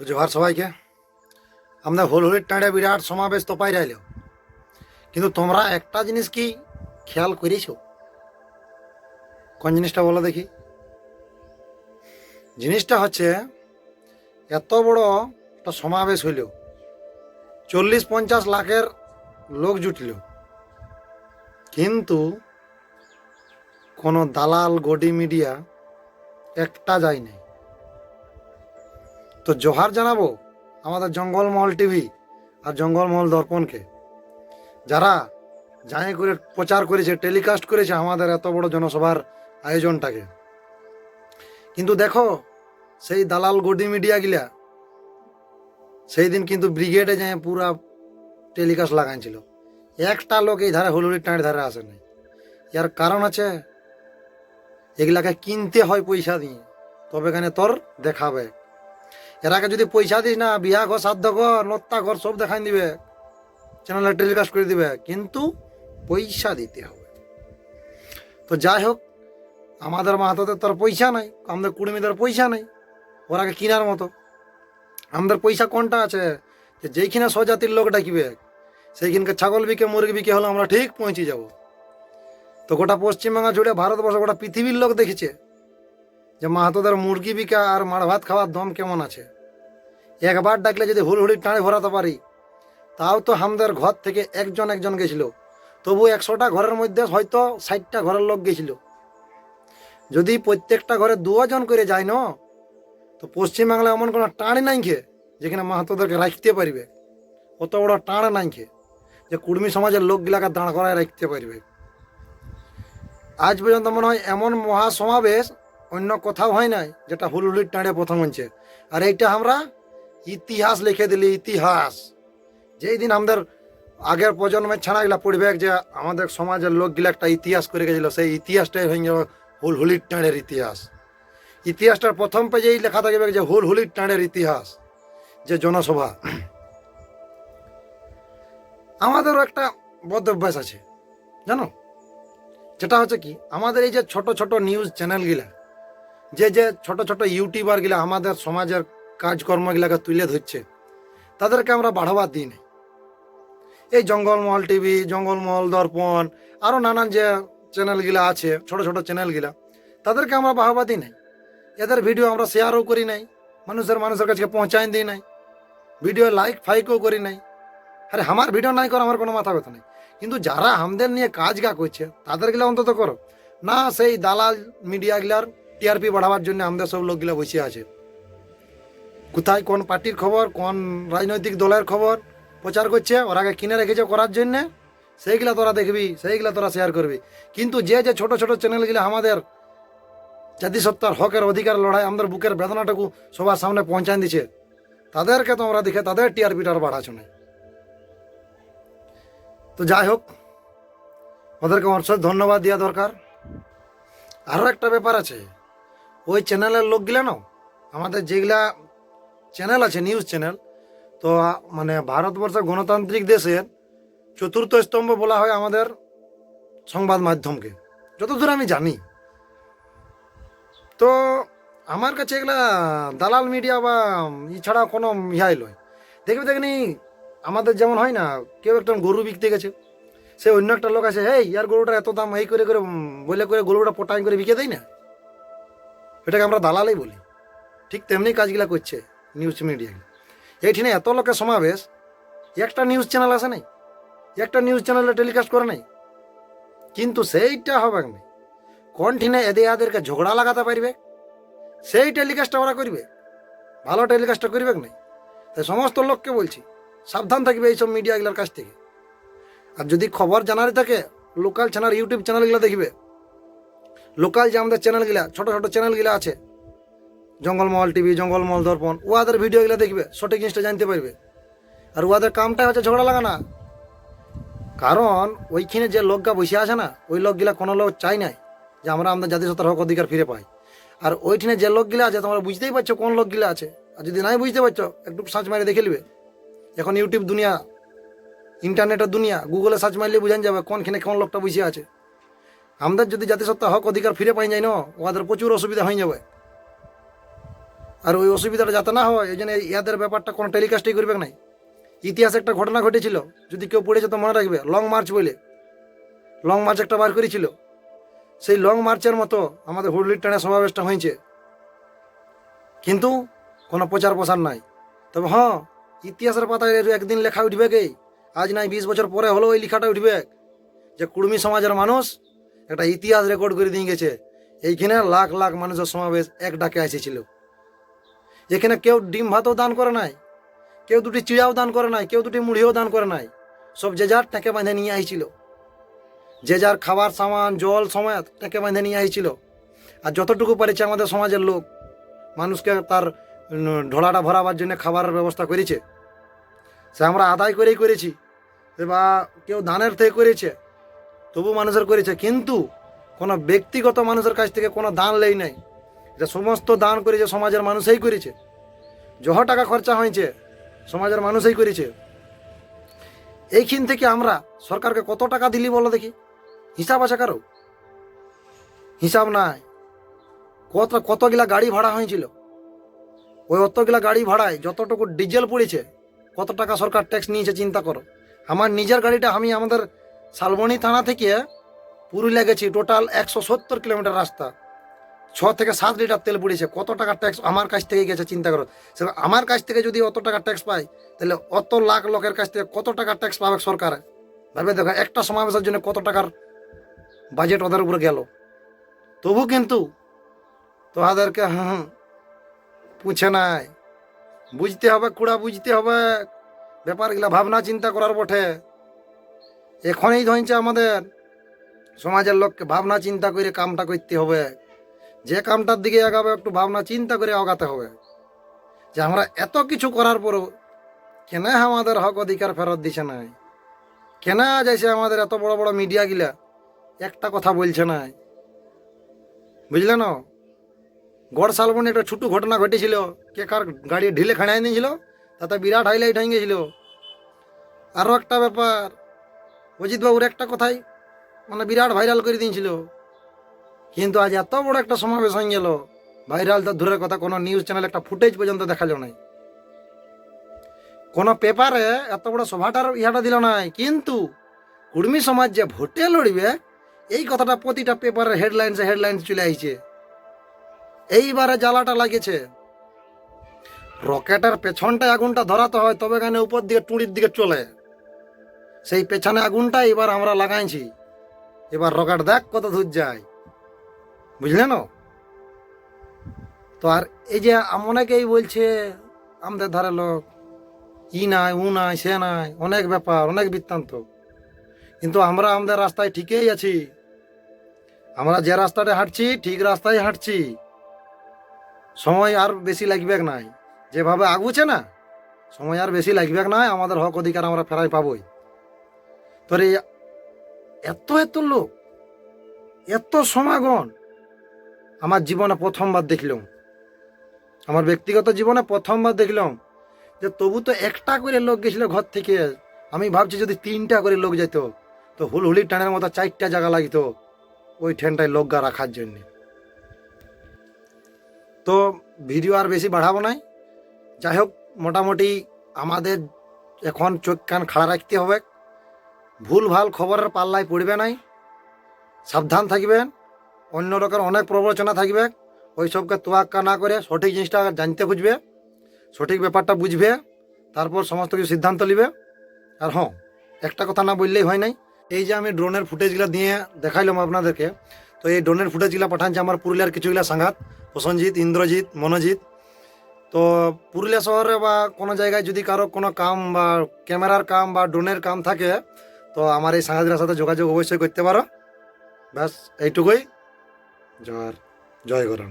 তো জোহার সবাইকে আমরা হুলহুলির টাঁড়ে বিরাট সমাবেশ তো পাই রাইল কিন্তু তোমরা একটা জিনিস কি খেয়াল করেছ? কোন জিনিসটা বলো দেখি? জিনিসটা হচ্ছে, এত বড় একটা সমাবেশ হইল, চল্লিশ পঞ্চাশ লাখের লোক জুটল। কিন্তু কোনো দালাল গডি মিডিয়া একটা যায় নাই তো জোহার জানাব আমাদের জঙ্গলমহল টিভি আর জঙ্গলমহল দর্পণকে। যারা যাই করে প্রচার করেছে, টেলিকাস্ট করেছে আমাদের এত বড় জনসভার আয়োজনটাকে। কিন্তু দেখো, সেই দালাল গডি মিডিয়া গিলা সেই দিন কিন্তু ব্রিগেডে যায় পুরা টেলিকাস্ট লাগাইছিল। একটা লোক এই ধারে হুলুড়ির টাঁড় ধারে আসে নাই। ইয়ার কারণ আছে, এগুলাকে কিনতে হয় পয়সা দিয়ে, তবে এখানে তোর দেখাবে। এর আগে যদি পয়সা দিস না, বিয়া ঘর সাধ্য ঘর, লত্তা ঘর, সব দেখাই দিবে। চ্যানেলে টেলিকাস্ট করে দিবে। কিন্তু পয়সা দিতে হবে। তো যাই হোক, আমাদের মাহাতোদের তোর পয়সা নাই, আমাদের কুড়মিদের পয়সা নাই ওরাকে কিনার মতো। আমাদের পয়সা কোনটা আছে? যে যেইখানে স্বজাতির লোক ডাকিবে সেইখানকে ছাগল বিকে, মুরগি বিকে হলে আমরা ঠিক পৌঁছে যাব। তো গোটা পশ্চিমবাংলা জুড়ে ভারতবর্ষ গোটা পৃথিবীর লোক দেখেছে। যে মাহাতোদের মুরগি বিকা আর মার ভাত খাওয়ার দম কেমন আছে? একবার ডাকলে যদি হুড়হুড়ি টানে ভরাতে পারি, তাও তো আমাদের ঘর থেকে একজন একজন গেছিল। তবু একশোটা ঘরের মধ্যে হয়তো ষাটটা ঘরের লোক গেছিল। যদি প্রত্যেকটা ঘরে দুজন করে যায় না, তো পশ্চিমবাংলায় এমন কোনো টাঁড় নাই খে, যেখানে মাহাতোদেরকে রাখতে পারবে। অত বড় টাঁড় নাই খে, যে কুর্মী সমাজের লোকগুলাকে দাঁড় করায় রাখতে পারবে। আজ পর্যন্ত মনে হয় এমন মহা সমাবেশ অন্য কোথাও হয় নাই, যেটা হুলহুলির টাঁড়ে প্রথম হচ্ছে আর এইটা আমরা ইতিহাস লিখে দিলি, ইতিহাস। যেই দিন আমাদের আগের প্রজন্মের ছানাগুলা পড়বে, যে আমাদের সমাজের লোকগুলা একটা ইতিহাস করে গেছিল, সেই ইতিহাসটাই হয়ে যাবে হুলহুলির টাঁড়ের ইতিহাস। ইতিহাসটার প্রথম পেজেই লেখা থাকবে যে হুল হুলহুলির টাঁড়ের ইতিহাস, যে জনসভা। আমাদেরও একটা বদ অভ্যাস আছে, জানো? যেটা হচ্ছে কি, আমাদের এই যে ছোট ছোট নিউজ চ্যানেলগুলা যে যে ছোট ছোট ইউটিউবার ইউটিউবারগুলা আমাদের সমাজের কাজকর্মগুলাকে তুলে ধরছে, তাদেরকে আমরা বাড়াবা দিই নাই এই জঙ্গলমহল টিভি, জঙ্গলমহল দর্পণ আরও নানান যে চ্যানেলগুলা আছে, ছোট ছোট চ্যানেলগুলা, তাদেরকে আমরা বাহবা দিই নাই এদের ভিডিও আমরা শেয়ারও করি নাই, মানুষের মানুষের কাছে পৌঁছাই দিই নাই, ভিডিও লাইক ফাইকও করি নাই। আরে আমার ভিডিও নাই করো আমার কোনো মাথা ব্যথা নেই। কিন্তু যারা আমাদের নিয়ে কাজ গা করছে, তাদেরগুলো অন্তত করো। না সেই দালাল মিডিয়াগুলার টিআরপি বাড়াবার জন্য আমাদের সব লোকগুলো বসে আছে। কোথায় কোন পার্টির খবর, কোন রাজনৈতিক দলের খবর প্রচার করছে ওরাকে কিনে রেখেছে করার জন্য, সেইগুলা তোরা দেখবি, সেইগুলা তোরা শেয়ার করবি। কিন্তু যে যে ছোট ছোট চ্যানেলগুলো আমাদের জাতিসত্তার হকের অধিকার লড়াই আমাদের বুকের বেদনাটাকে সবার সামনে পৌঁছান দিছে, তাদেরকে তোমরা দেখে তাদের টিআরপিটার বাড়াচ্ছ না। তো যাই হোক, ওদেরকে অবশ্যই ধন্যবাদ দেওয়া দরকার। আরও একটা ব্যাপার আছে ওই চ্যানেলের লোকগুলা না আমাদের যেগুলা চ্যানেল আছে নিউজ চ্যানেল তো মানে ভারতবর্ষের গণতান্ত্রিক দেশের চতুর্থ স্তম্ভ বলা হয় আমাদের সংবাদ মাধ্যমকে। যতদূর আমি জানি। তো, আমার কাছে এগুলা দালাল মিডিয়া বা এছাড়া কোনো ইহাই লয়। দেখবে দেখনি, আমাদের যেমন হয় না, কেউ একটা গরু বিকতে গেছে। সে অন্য একটা লোক আছে এই ইয়ার গরুটার এত দাম, এই করে করে বলে করে গরুটা পটাই করে বিকে দেয় না? এটাকে আমরা দালালই বলি। ঠিক তেমনি কাজগুলা করছে নিউজ মিডিয়া এইখানে এত লোকের সমাবেশ, একটা নিউজ চ্যানেল আসে নাই, একটা নিউজ চ্যানেলে টেলিকাস্ট করে নাই। কিন্তু সেইটা হবে না কোনঠিনে এদের এদেরকে ঝগড়া লাগাতে পারবে? সেই টেলিকাস্টটা ওরা করবে? ভালো টেলিকাস্টটা করবে না তাই সমস্ত লোককে বলছি, সাবধান থাকবে এইসব মিডিয়াগুলোর কাছ থেকে। আর যদি খবর জানারই থাকে লোকাল চ্যানেল ইউটিউব চ্যানেলগুলো দেখবে লোকাল যে আমাদের চ্যানেলগুলা, ছোট ছোট চ্যানেলগুলো আছে, জঙ্গলমহল টিভি, জঙ্গলমহল দর্পণ ওদের ভিডিওগুলো দেখবে, সঠিক জিনিসটা জানতে পারবে। আর ওদের কামটা হচ্ছে ঝগড়া লাগানা কারণ ওইখানে যে লোকগা বসে আছে না, ওই লোকগুলা কোনো লোক চাই নাই যে আমরা আমাদের জাতিসত্তার হক অধিকার ফিরে পাই। আর ওইখানে যে লোকগুলা আছে, তোমরা বুঝতেই পারছ কোন লোকগুলা আছে। আর যদি নাই বুঝতে পারছ, একটু সার্চ মারে দেখে নিবে। এখন ইউটিউব দুনিয়া ইন্টারনেটের দুনিয়া গুগলে সার্চ মারলে বুঝান যাবে কোনখানে কোন লোকটা বসে আছে। আমাদের যদি জাতিসত্তা হক অধিকার ফিরে পাই যায় না ওদের প্রচুর অসুবিধা হয়ে যাবে। আর ওই অসুবিধাটা যাতে না হয় এই জন্য ইয়াদের ব্যাপারটা কোনো টেলিকাস্টই করবে নাই। ইতিহাসে একটা ঘটনা ঘটেছিল, যদি কেউ পড়েছে তো মনে রাখবে লং মার্চ বলে লং মার্চ একটা বার করেছিল। সেই লং মার্চের মতো আমাদের হুডলির টানে সমাবেশটা হয়েছে। কিন্তু কোনো প্রচার প্রসার নাই। তবে হ্যাঁ ইতিহাসের পাতায় একদিন লেখা উঠবে কে? আজ নাই বিশ বছর পরে হলেও ওই লেখাটা উঠবে। যে কুর্মী সমাজের মানুষ একটা ইতিহাস রেকর্ড করে দিয়ে গেছে। এইখানে লাখ লাখ মানুষের সমাবেশ এক ডাকে এসেছিল। এখানে কেউ ডিম ভাতও দান করে নাই, কেউ দুটি চিড়াও দান করে নাই, কেউ দুটি মুড়িও দান করে নাই, সব যে যার টাকে বাঁধে নিয়ে আইছিল। যে যার খাবার, সামান, জল সমেত টাকে বাঁধে নিয়ে আইছিল। আর যতটুকু পারেছে আমাদের সমাজের লোক, মানুষকে তার ঢোলাটা ভরাবার জন্য খাবারের ব্যবস্থা করেছে। সে আমরা আদায় করেই করেছি। বা কেউ দানের থেকে করেছে। তবু মানুষের করেছে, কিন্তু কোনো ব্যক্তিগত মানুষের কাছ থেকে কোনো দান লেই নাই। যে সমস্ত দান করেছে সমাজের মানুষই করেছে। যহ টাকা খরচা হয়েছে, সমাজের মানুষই করেছে। এইখান থেকে আমরা সরকারকে কত টাকা দিলি বলো দেখি? হিসাব আছে কারও? হিসাব নাই। কত, কতগুলা গাড়ি ভাড়া হয়েছিল? ওই অতগুলা গাড়ি ভাড়ায় যতটুকু ডিজেল পড়েছে, কত টাকা সরকার ট্যাক্স নিয়েছে চিন্তা করো। আমার নিজের গাড়িটা আমি আমাদের শালবনি থানা থেকে পুরুলিয়া গেছি টোটাল একশো সত্তর কিলোমিটার রাস্তা। ছ থেকে সাত লিটার তেল পুড়েছে কত টাকা ট্যাক্স আমার কাছ থেকে গেছে, চিন্তা করো। সে আমার কাছ থেকে যদি অত টাকা ট্যাক্স পাই তাহলে অত লাখ লোকের কাছ থেকে কত টাকা ট্যাক্স পাবে সরকার? ভাবে দেখো, একটা সমাবেশের জন্য কত টাকার বাজেট ওদের উপরে গেল। তবু কিন্তু তোহাদেরকে হুম পুছে নাই। বুঝতে হবে, কুড়া বুঝতে হবে। ব্যাপারগুলা ভাবনা চিন্তা করার বটে। এখনই ধরছে আমাদের সমাজের লোককে ভাবনা চিন্তা করে কামটা করতে হবে। যে কামটার দিকে আগাবে একটু ভাবনা চিন্তা করে আগাতে হবে। যে আমরা এত কিছু করার পরও কেন আমাদের হক অধিকার ফেরত দিছে নাই? কেন যাইছে আমাদের এত বড় বড় মিডিয়া গিলা একটা কথা বলছে না বুঝলে না? গড় শালবনে একটা ছোট ঘটনা ঘটেছিল। কে কার গাড়ি ঢিলে খাড়াই নিয়েছিল? তাতে বিরাট হাইলাইট হয়ে গেছিল আরও একটা ব্যাপার অজিত বাবুর একটা কথাই মানে বিরাট ভাইরাল করে দিয়েছিল। কিন্তু আজ এত বড় একটা সমাবেশ হয়ে গেল, ভাইরাল তো দূরের কথা, কোনো নিউজ চ্যানেল একটা ফুটেজ পর্যন্ত দেখাল নাই। কোনো পেপারে এত বড় সভাটার ইহাটা দিল নাই, কিন্তু কুর্মী সমাজ যে ভোটে লড়বে, এই কথাটা প্রতিটা পেপারের হেডলাইনসে হেডলাইন চলে আইছে। এইবারে জ্বালাটা লাগেছে। রকেটের পেছনটায় আগুনটা ধরাতে হয়, তবে এখানে উপর দিকে টুঁড়ির দিকে চলে। সেই পেছনে আগুনটা এবার আমরা লাগাইছি। এবার রকেট দেখ কত দূর যায়। বুঝলে না? তো আর এই যে অনেকেই বলছে, আমাদের ধারে লোক, ই নাই, উ নাই, সে নাই, অনেক ব্যাপার, অনেক বৃত্তান্ত। কিন্তু আমরা আমাদের রাস্তায় ঠিকই আছি। আমরা যে রাস্তাটা হাঁটছি, ঠিক রাস্তায় হাঁটছি। সময় আর বেশি লাগবে নাই। যেভাবে আগুছে না, সময় আর বেশি লাগবে নাই, আমাদের হক অধিকার আমরা ফেরাই পাবই। তোর এত এত লোক, এত সমাগম, আমার জীবনে প্রথমবার দেখলাম। আমার ব্যক্তিগত জীবনে প্রথমবার দেখলাম যে তবু তো একটা করে লোক গেছিল ঘর থেকে। আমি ভাবছি যদি তিনটা করে লোক যেত, তো হুলহুলি টানের মতো চারটা জায়গা লাগতো ওই ট্রেনটায় লোক গা রাখার জন্য। তো ভিডিও আর বেশি বাড়াবো নাই। যাই হোক, মোটামুটি আমাদের এখন চোখ কান খাড়া রাখতে হবে। ভুল ভালো খবরের পাল্লায় পড়বে নাই। সাবধান থাকবেন। অন্য রকম অনেক প্রবচনা থাকবে। ওই সবকে তোয়াক্কা না করে সঠিক জিনিসটা জানতে খুঁজবে, সঠিক ব্যাপারটা বুঝবে, তারপর সমস্ত কিছু সিদ্ধান্ত নিবে। আর হ্যাঁ একটা কথা না বললেই হয় নাই। এই যে আমি ড্রোনের ফুটেজগুলো দিয়ে দেখাইলাম আপনাদেরকে, তো এই ড্রোনের ফুটেজগুলো পাঠাচ্ছে আমার পুরুলিয়ার কিছুগুলা সাংঘাত প্রসঞ্জিৎ ইন্দ্রজিৎ, মনোজিৎ। তো পুরুলিয়া শহরে বা কোনো জায়গায় যদি কারও কোনো কাম বা ক্যামেরার কাম বা ড্রোনের কাম থাকে তো আমার এই সাংঘাতিকের সাথে যোগাযোগ অবশ্যই করতে পারো। ব্যাস এইটুকুই। জয় জয় করুন।